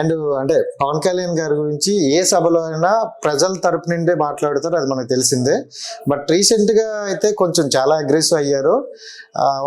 And అంటే పవన్ కళ్యాణ్ గారి గురించి ఏ సభలో అయినా ప్రజల తరపు నుండే మాట్లాడుతారు అది మనకు తెలిసిందే. బట్ రీసెంట్గా అయితే కొంచెం చాలా అగ్రెసివ్ అయ్యారు.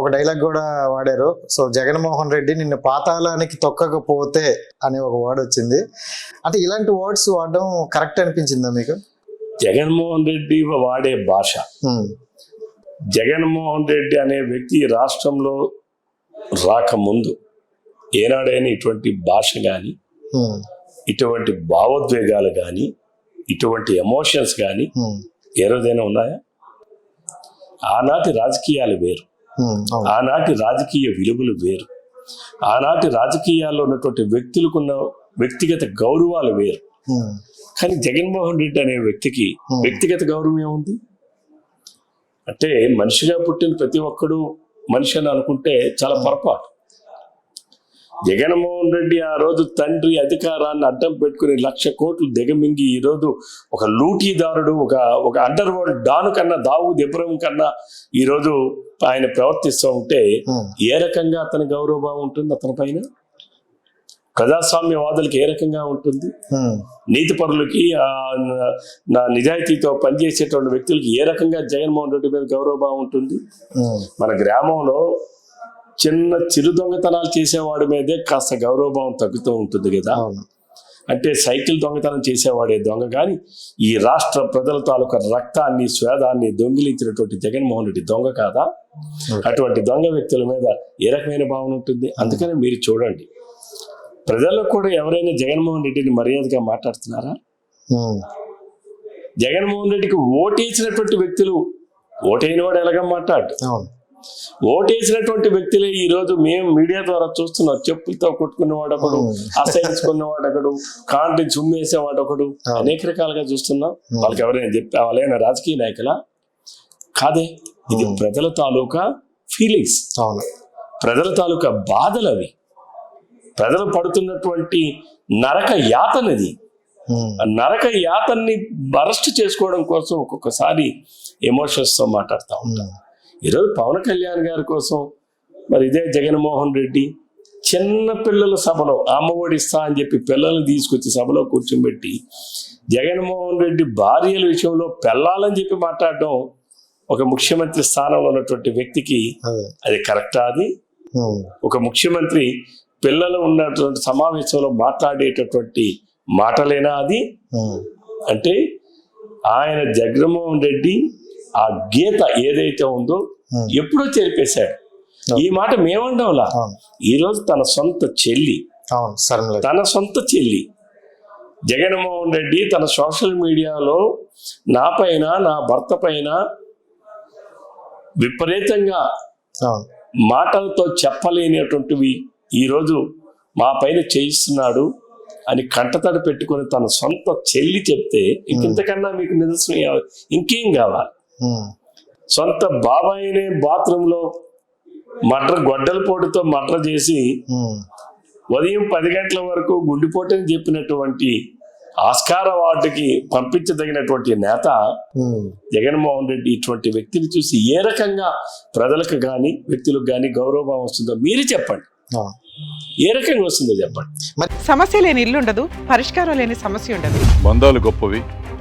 ఒక డైలాగ్ కూడా వాడారు. సో జగన్మోహన్ రెడ్డి నిన్ను పాతాళానికి తొక్కకపోతే అనే ఒక వర్డ్ వచ్చింది. అంటే ఇలాంటి వర్డ్స్ వాడడం కరెక్ట్ అనిపించిందా మీకు? జగన్మోహన్ రెడ్డి వాడే భాష. జగన్మోహన్ రెడ్డి అనే వ్యక్తి రాష్ట్రంలో రాకముందు ఏనాడైనా ఇటువంటి భాష కానీ ఇటువంటి భావోద్వేగాలు కానీ ఇటువంటి ఎమోషన్స్ కానీ ఉమ్, ఏ రోజైనా ఉన్నాయా? ఆనాటి రాజకీయాలు వేరు. ఆనాటి రాజకీయ విలువలు వేరు. ఆనాటి రాజకీయాల్లో ఉన్నటువంటి వ్యక్తులకున్న వ్యక్తిగత గౌరవాలు వేరు. కానీ జగన్మోహన్ రెడ్డి అనే వ్యక్తికి. వ్యక్తిగత గౌరవం ఏముంది? అంటే మనిషిగా పుట్టిన ప్రతి ఒక్కడు మనిషి అని అనుకుంటే చాలా పొరపాటు. జగన్మోహన్ రెడ్డి ఆ రోజు తండ్రి అధికారాన్ని అడ్డం పెట్టుకుని లక్ష కోట్లు దిగమింగి ఈ రోజు ఒక లూటీదారుడు ఒక ఒక అండర్ వరల్డ్ డాను కన్నా దావు ఇబ్రహం కన్నా ఈ రోజు ఆయన ప్రవర్తిస్తూ ఉంటే ఉమ్, ఏ రకంగా అతని గౌరవభావం ఉంటుంది అతని పైన? ప్రజాస్వామ్యవాదులకి ఏ రకంగా ఉంటుంది? ఉమ్, నీతి పరులకి ఆ, నా- నిజాయితీతో పనిచేసేటువంటి వ్యక్తులకి ఏ రకంగా జగన్మోహన్ రెడ్డి మీద గౌరవభావం ఉంటుంది? ఉమ్, మన గ్రామంలో చిన్న చిరు దొంగతనాలు చేసేవాడి మీదే కాస్త గౌరవభావం తగ్గుతూ ఉంటుంది కదా. అంటే సైకిల్ దొంగతనం చేసేవాడే దొంగ కానీ ఈ రాష్ట్ర ప్రజల తాలూకా రక్తాన్ని స్వేదాన్ని దొంగిలించినటువంటి జగన్మోహన్ రెడ్డి దొంగ కాదా? అటువంటి దొంగ వ్యక్తుల మీద ఏ రకమైన భావన ఉంటుంది? అందుకనే మీరు చూడండి. ప్రజల్లో కూడా ఎవరైనా జగన్మోహన్ రెడ్డిని మర్యాదగా మాట్లాడుతున్నారా? జగన్మోహన్ రెడ్డికి ఓటేసినటువంటి వ్యక్తులు ఓటైన వాడు ఎలాగ మాట్లాడు? ఓటేసినటువంటి వ్యక్తులే ఈ రోజు మేము మీడియా ద్వారా చూస్తున్నాం. చెప్పులతో కొట్టుకున్నవాడు ఒకడు. అసహించుకున్నవాడు ఒకడు కాంటి చుమ్మేసేవాడు ఒకడు. అనేక రకాలుగా చూస్తున్నాం. వాళ్ళకి ఎవరైనా చెప్పి వాళ్ళైనా రాజకీయ నాయకులా? కాదే. ఇది. ప్రజల తాలూకా ఫీలింగ్స్ ప్రజల తాలూకా బాధలు అవి. ప్రజలు పడుతున్నటువంటి నరక యాతనది. నరక యాతన్ని అరెస్ట్ చేసుకోవడం కోసం ఒక్కొక్కసారి ఎమోషన్స్తో మాట్లాడుతూ ఉంటాం. ఈరోజు పవన్ కళ్యాణ్ గారి కోసం మరి ఇదే జగన్మోహన్ రెడ్డి చిన్న పిల్లల సభలో అమ్మఒడి ఇస్తా అని చెప్పి పిల్లల్ని తీసుకొచ్చి సభలో కూర్చోబెట్టి జగన్మోహన్ రెడ్డి భార్యల విషయంలో పెళ్ళాలని చెప్పి మాట్లాడడం ఒక ముఖ్యమంత్రి స్థానంలో ఉన్నటువంటి వ్యక్తికి అదే. కరెక్టా అది? ఒక ముఖ్యమంత్రి పిల్లలు ఉన్నటువంటి సమావేశంలో మాట్లాడేటటువంటి మాటలేనా అది? అంటే ఆయన జగన్మోహన్ రెడ్డి ఆ గీత ఏదైతే ఉందో Hmm. ఎప్పుడో చెరిపేశాడు. ఈ మాట మేమండంలా అవును ఈ రోజు తన సొంత చెల్లి. తన సొంత చెల్లి. జగన్మోహన్ రెడ్డి తన సోషల్ మీడియాలో నా పైన నా భర్త పైన విపరీతంగా మాటలతో చెప్పలేనటువంటివి ఈరోజు మా పైన చేయిస్తున్నాడు అని కంటతడి పెట్టుకొని తన సొంత చెల్లి చెప్తే ఇంకెంతకన్నా మీకు నిదర్శనం ఇంకేం కావాలి? సొంత బాబాయినే బాత్రూంలో మటర్ గొడ్డల పోటుతో మటర్ చేసి ఉదయం పది గంటల వరకు గుండెపోటని చెప్పినటువంటి ఆస్కార వార్డుకి పంపించదగినటువంటి నేత. జగన్మోహన్ రెడ్డి ఇటువంటి వ్యక్తిని చూసి ఏ రకంగా ప్రజలకు కానీ వ్యక్తులకు కానీ గౌరవం వస్తుందో మీరు చెప్పండి. ఏ రకంగా వస్తుందో చెప్పండి. సమస్య లేని ఇల్లు ఉండదు పరిష్కారం లేని సమస్య ఉండదు. బంధాలు గొప్పవి